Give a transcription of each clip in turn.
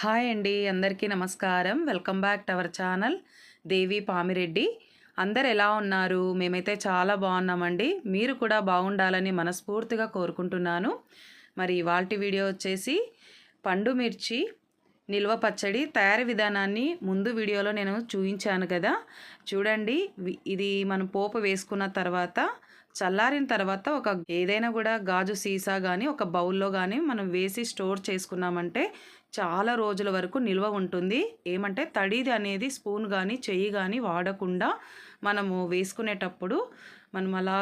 Hi అండి అందరికీ నమస్కారం. Welcome back to our channel Devi Pamireddy. అందరు ఎలా ఉన్నారు? మేమైతే చాలా బాగున్నామండి. మీరు కూడా బాగుండాలని మనస్ఫూర్తిగా కోరుకుంటున్నాను. మరి ఇవాల్టి వీడియో వచ్చేసి పండు మిర్చి నిల్వ పచ్చడి తయారీ విధానాన్ని ముందు వీడియోలో నేను చూపించాను కదా. చూడండి ఇది మనం పోపు వేసుకున్న తర్వాత చల్లారిన తర్వాత ఒక ఏదైనా కూడా గాజు సీసా కానీ ఒక బౌల్లో కానీ మనం వేసి స్టోర్ చేసుకున్నామంటే చాలా రోజుల వరకు నిల్వ ఉంటుంది. ఏమంటే తడిది అనేది స్పూన్ కానీ చెయ్యి కానీ వాడకుండా మనము వేసుకునేటప్పుడు మనం అలా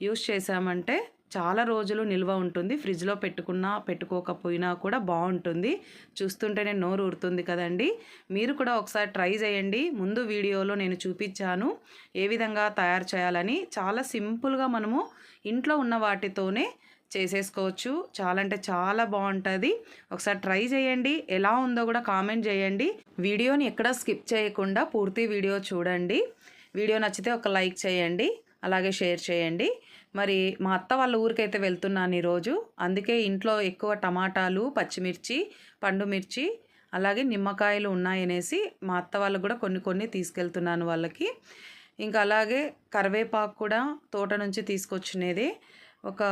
యూస్ చేసామంటే చాలా రోజులు నిల్వ ఉంటుంది. ఫ్రిడ్జ్లో పెట్టుకున్నా పెట్టుకోకపోయినా కూడా బాగుంటుంది చూస్తుంటేనే నోరు ఊరుతుంది కదండి. మీరు కూడా ఒకసారి ట్రై చేయండి. ముందు వీడియోలో నేను చూపించాను ఏ విధంగా తయారు చేయాలని. చాలా సింపుల్గా మనము ఇంట్లో ఉన్న వాటితోనే చేసేసుకోవచ్చు. చాలా అంటే చాలా బాగుంటుంది ఒకసారి ట్రై చేయండి. ఎలా ఉందో కూడా కామెంట్ చేయండి. వీడియోని ఎక్కడ స్కిప్ చేయకుండా పూర్తి వీడియో చూడండి. వీడియో నచ్చితే ఒక లైక్ చేయండి. అలాగే షేర్ చేయండి. మరి మా అత్త వాళ్ళ ఊరికైతే వెళ్తున్నాను ఈరోజు. అందుకే ఇంట్లో ఎక్కువ టమాటాలు పచ్చిమిర్చి పండు మిర్చి అలాగే నిమ్మకాయలు ఉన్నాయనేసి మా అత్త వాళ్ళకు కూడా కొన్ని కొన్ని తీసుకెళ్తున్నాను వాళ్ళకి. ఇంకా అలాగే కరివేపాకు కూడా తోట నుంచి తీసుకొచ్చినది. ఒక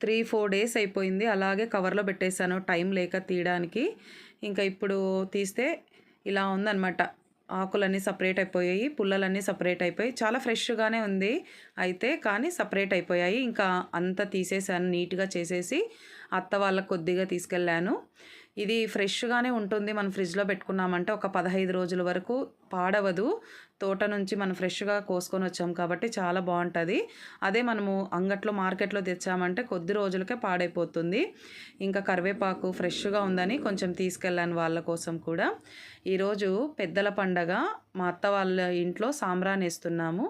త్రీ ఫోర్ డేస్ అయిపోయింది. అలాగే కవర్లో పెట్టేశాను. టైం లేక తీయడానికి. ఇంకా ఇప్పుడు తీస్తే ఇలా ఉందన్నమాట. ఆకులన్నీ సపరేట్ అయిపోయాయి పుల్లలన్నీ సపరేట్ అయిపోయి చాలా ఫ్రెష్గానే ఉంది అయితే కానీ సపరేట్ అయిపోయాయి. ఇంకా అంతా తీసేసాను నీట్గా చేసేసి అత్త వాళ్ళకి కొద్దిగా తీసుకెళ్ళాను. ఇది ఫ్రెష్గానే ఉంటుంది. మనం ఫ్రిడ్జ్లో పెట్టుకున్నామంటే ఒక పదహైదు రోజుల వరకు పాడవదు. తోట నుంచి మనం ఫ్రెష్గా కోసుకొని వచ్చాం కాబట్టి చాలా బాగుంటుంది. అదే మనము అంగట్లో మార్కెట్లో తెచ్చామంటే కొద్ది రోజులకే పాడైపోతుంది. ఇంకా కరివేపాకు ఫ్రెష్గా ఉందని కొంచెం తీసుకెళ్ళాను వాళ్ళ కోసం కూడా. ఈరోజు పెద్దల పండగ. మా అత్త వాళ్ళ ఇంట్లో సాంబ్రాన్ వేస్తున్నాము.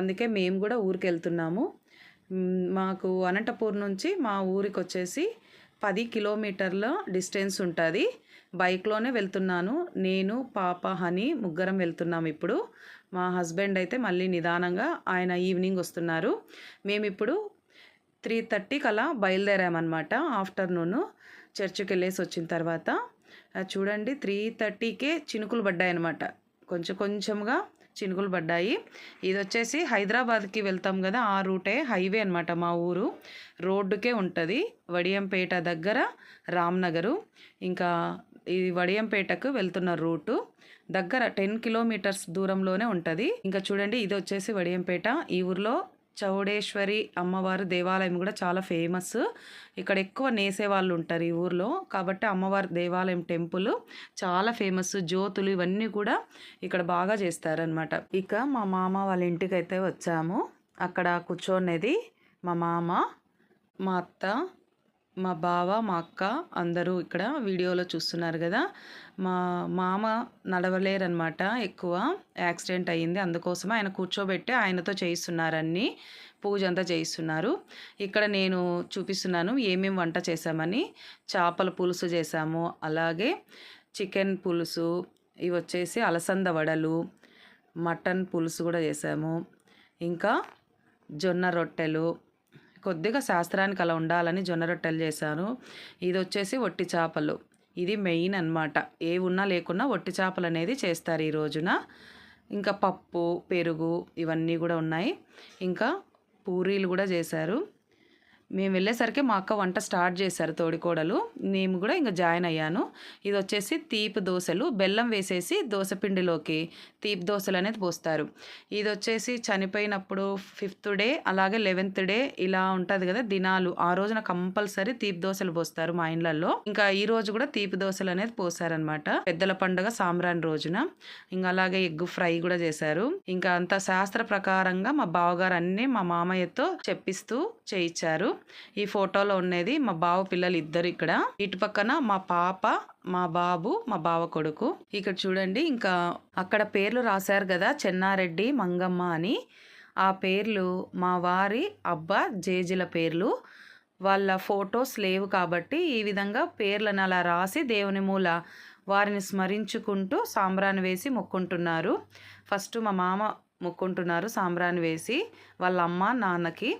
అందుకే మేము కూడా ఊరికి వెళ్తున్నాము మాకు అనంతపూర్ నుంచి మా ఊరికి వచ్చేసి పది కిలోమీటర్ల డిస్టెన్స్ ఉంటుంది. బైక్లోనే వెళ్తున్నాను. నేను పాప హనీ ముగ్గురం వెళ్తున్నాం ఇప్పుడు. మా హస్బెండ్ అయితే మళ్ళీ నిదానంగా ఆయన ఈవినింగ్ వస్తున్నారు. మేము ఇప్పుడు త్రీ థర్టీకి అలా బయలుదేరామన్నమాట ఆఫ్టర్నూన్. చర్చికి వెళ్ళేసి వచ్చిన తర్వాత. చూడండి త్రీ థర్టీకే చినుకులు పడ్డాయి అనమాట కొంచెం కొంచెంగా చినుకులు పడ్డాయి. ఇది వచ్చేసి హైదరాబాద్కి వెళ్తాం కదా ఆ రూటే హైవే అనమాట మా ఊరు. రోడ్డుకే ఉంటుంది. వడియంపేట దగ్గర రామ్నగరు. ఇంకా ఇది వడియంపేటకు వెళ్తున్న రూటు దగ్గర టెన్ కిలోమీటర్స్ దూరంలోనే ఉంటుంది. ఇంకా చూడండి ఇది వచ్చేసి వడియంపేట. ఈ ఊర్లో చౌడేశ్వరి అమ్మవారు దేవాలయం కూడా చాలా ఫేమస్. ఇక్కడ ఎక్కువ నేసే వాళ్ళు ఉంటారు ఈ ఊర్లో. కాబట్టి అమ్మవారి దేవాలయం టెంపుల్ చాలా ఫేమస్. జ్యోతులు ఇవన్నీ కూడా ఇక్కడ బాగా చేస్తారనమాట ఇక మా మామ వాళ్ళ ఇంటికి అయితే వచ్చాము. అక్కడ కూర్చోనేది మా మామ మా అత్త మా బావ మా అక్క అందరూ ఇక్కడ వీడియోలో చూస్తున్నారు కదా. మా మామ నడవలేరనమాట ఎక్కువ. యాక్సిడెంట్ అయ్యింది. అందుకోసమే ఆయన కూర్చోబెట్టి ఆయనతో చేయిస్తున్నారన్నీ పూజ అంతా చేయిస్తున్నారు. ఇక్కడ నేను చూపిస్తున్నాను ఏమేమి వంట చేశామని. చేపల పులుసు చేశాము. అలాగే చికెన్ పులుసు ఇవి వచ్చేసి అలసంద వడలు మటన్ పులుసు కూడా చేసాము ఇంకా జొన్న రొట్టెలు కొద్దిగా శాస్త్రానికి అలా ఉండాలని జొన్న రొట్టెలు చేశాను. ఇది వచ్చేసి ఒట్టి చేపలు. ఇది మెయిన్ అన్నమాట. ఏ ఉన్నా లేకున్నా ఒట్టి చేపలు అనేది చేస్తారు ఈ రోజున. ఇంకా పప్పు పెరుగు ఇవన్నీ కూడా ఉన్నాయి. ఇంకా పూరీలు కూడా చేశారు. మేము వెళ్ళేసరికి మా అక్క వంట స్టార్ట్ చేశారు తోడికోడలు. నేను కూడా ఇంకా జాయిన్ అయ్యాను. ఇది వచ్చేసి తీపి దోశలు. బెల్లం వేసేసి దోశ పిండిలోకి తీపి దోశలు అనేది పోస్తారు. ఇది వచ్చేసి చనిపోయినప్పుడు ఫిఫ్త్ డే అలాగే లెవెన్త్ డే ఇలా ఉంటుంది కదా దినాలు. ఆ రోజున కంపల్సరీ తీపి దోశలు పోస్తారు మా ఇండ్లలో ఇంకా ఈ రోజు కూడా తీపి దోశలు అనేది పోసారనమాట పెద్దల పండుగ సాంబ్రాన్ రోజున. ఇంకా అలాగే ఎగ్ ఫ్రై కూడా చేశారు. ఇంకా అంత శాస్త్ర ప్రకారంగా మా బావగారు అన్ని మా మామయ్యతో చెప్పిస్తూ చేయించారు. ఈ ఫోటోలో ఉన్నది మా బావ పిల్లలు ఇద్దరు ఇక్కడ. ఇటు పక్కన మా పాప మా బాబు మా బావ కొడుకు. ఇక్కడ చూడండి ఇంకా అక్కడ పేర్లు రాశారు కదా చెన్నారెడ్డి మంగమ్మ అని. ఆ పేర్లు మా వారి అబ్బా జేజీల పేర్లు. వాళ్ళ ఫొటోస్ లేవు కాబట్టి ఈ విధంగా పేర్లను అలా రాసి దేవుని మూల వారిని స్మరించుకుంటూ సాంబ్రాన్ని వేసి మొక్కుంటున్నారు. ఫస్ట్ మా మామ మొక్కుంటున్నారు సాంబ్రాన్ని వేసి వాళ్ళ అమ్మ నాన్నకి.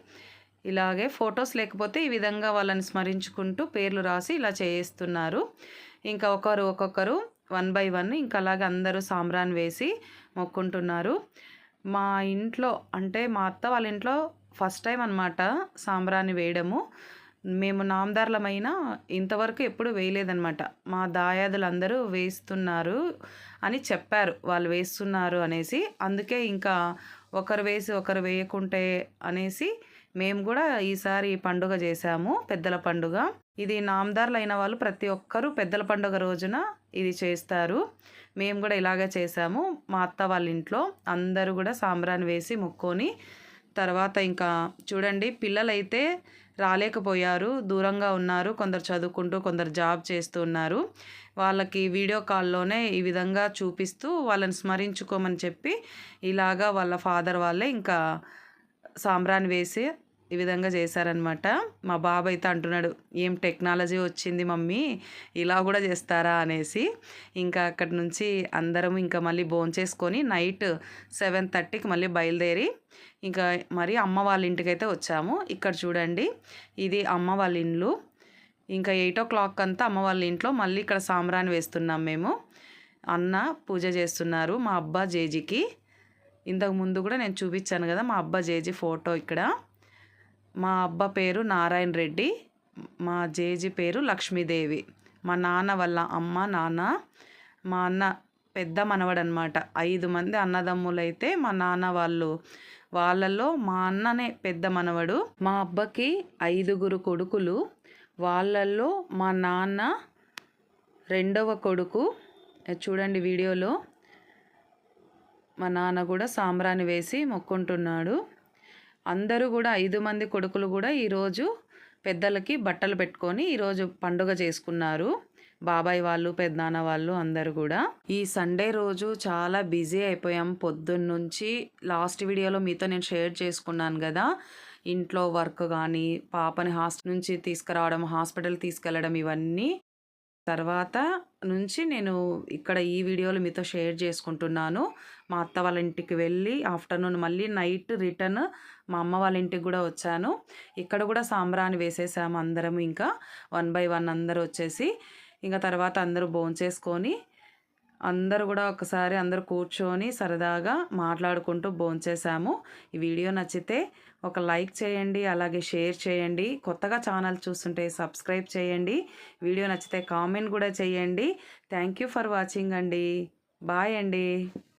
ఇలాగే ఫొటోస్ లేకపోతే ఈ విధంగా వాళ్ళని స్మరించుకుంటూ పేర్లు రాసి ఇలా చేయిస్తున్నారు. ఇంకా ఒకరు ఒక్కొక్కరు వన్ బై వన్ ఇంకా అలాగే అందరూ సాంబ్రాన్ వేసి మొక్కుంటున్నారు. మా ఇంట్లో అంటే మా అత్త వాళ్ళ ఇంట్లో ఫస్ట్ టైం అనమాట సాంబ్రాన్ని వేయడము. మేము నామదారులమైన ఇంతవరకు ఎప్పుడు వేయలేదనమాట మా దాయాదులందరూ వేస్తున్నారు అని చెప్పారు. వాళ్ళు వేస్తున్నారు అనేసి అందుకే ఇంకా ఒకరు వేసి ఒకరు వేయకుంటే అనేసి మేము కూడా ఈసారి పండుగ చేశాము పెద్దల పండుగ. ఇది నామదారులు అయిన వాళ్ళు ప్రతి ఒక్కరూ పెద్దల పండుగ రోజున ఇది చేస్తారు. మేము కూడా ఇలాగే చేసాము మా అత్త వాళ్ళ ఇంట్లో అందరూ కూడా సాంబ్రాన్ని వేసి ముక్కొని తర్వాత ఇంకా చూడండి పిల్లలైతే రాలేకపోయారు దూరంగా ఉన్నారు కొందరు చదువుకుంటూ కొందరు జాబ్ చేస్తూ ఉన్నారు. వాళ్ళకి వీడియో కాల్లోనే ఈ విధంగా చూపిస్తూ వాళ్ళని స్మరించుకోమని చెప్పి ఇలాగా వాళ్ళ ఫాదర్ వాళ్ళే ఇంకా సాంబ్రాన్ వేసి ఈ విధంగా చేశారనమాట మా బాబు అయితే అంటున్నాడు ఏం టెక్నాలజీ వచ్చింది మమ్మీ ఇలా కూడా చేస్తారా? అనేసి. ఇంకా అక్కడి నుంచి అందరం ఇంకా మళ్ళీ చేసుకొని నైట్ సెవెన్ థర్టీకి మళ్ళీ బయలుదేరి ఇంకా మరి అమ్మ వాళ్ళ ఇంటికి అయితే వచ్చాము. ఇక్కడ చూడండి ఇది అమ్మ వాళ్ళ ఇండ్లు. ఇంకా ఎయిట్ ఓ క్లాక్ అంతా అమ్మ వాళ్ళ ఇంట్లో మళ్ళీ ఇక్కడ సాంబ్రాన్ని వేస్తున్నాం మేము. అన్న పూజ చేస్తున్నారు మా అబ్బా జేజీకి. ఇంతకు ముందు కూడా నేను చూపించాను కదా మా అబ్బా జేజీ ఫోటో ఇక్కడ. మా అబ్బ పేరు నారాయణ రెడ్డి మా జేజీ పేరు లక్ష్మీదేవి. మా నాన్న వాళ్ళ అమ్మ నాన్న మా అన్న పెద్ద మనవడు అనమాట ఐదు మంది అన్నదమ్ములైతే మా నాన్న వాళ్ళు. వాళ్ళల్లో మా అన్ననే పెద్ద మనవడు. మా అబ్బకి ఐదుగురు కొడుకులు. వాళ్ళల్లో మా నాన్న రెండవ కొడుకు. చూడండి వీడియోలో. మా నాన్న కూడా సాంబ్రాణి వేసి మొక్కుంటున్నాడు. అందరూ కూడా ఐదు మంది కొడుకులు కూడా ఈరోజు పెద్దలకి బట్టలు పెట్టుకొని ఈరోజు పండుగ చేసుకున్నారు. బాబాయ్ వాళ్ళు పెద్దనాన్న వాళ్ళు అందరు కూడా. ఈ సండే రోజు చాలా బిజీ అయిపోయాం. పొద్దున్న నుంచి లాస్ట్ వీడియోలో మీతో నేను షేర్ చేసుకున్నాను కదా. ఇంట్లో వర్క్ కానీ పాపని హాస్టల్ నుంచి తీసుకురావడం హాస్పిటల్ తీసుకెళ్ళడం ఇవన్నీ. తర్వాత నుంచి నేను ఇక్కడ ఈ వీడియోలు మీతో షేర్ చేసుకుంటున్నాను. మా అత్త వాళ్ళ ఇంటికి వెళ్ళి ఆఫ్టర్నూన్ మళ్ళీ నైట్ రిటర్న్ మా అమ్మ వాళ్ళ ఇంటికి కూడా వచ్చాను. ఇక్కడ కూడా సాంబ్రాన్ని వేసేసాము అందరం ఇంకా. వన్ బై వన్ అందరూ వచ్చేసి ఇంకా తర్వాత అందరూ భోంచేసుకొని అందరూ కూడా ఒకసారి అందరూ కూర్చొని సరదాగా మాట్లాడుకుంటూ భోంచేసాము ఈ వీడియో నచ్చితే ఒక లైక్ చేయండి అలాగే షేర్ చేయండి. కొత్తగా ఛానల్ చూస్తుంటే సబ్స్క్రైబ్ చేయండి. వీడియో నచ్చితే కామెంట్ కూడా చేయండి. థ్యాంక్ యూ ఫర్ వాచింగ్ అండి. బాయ్ అండి.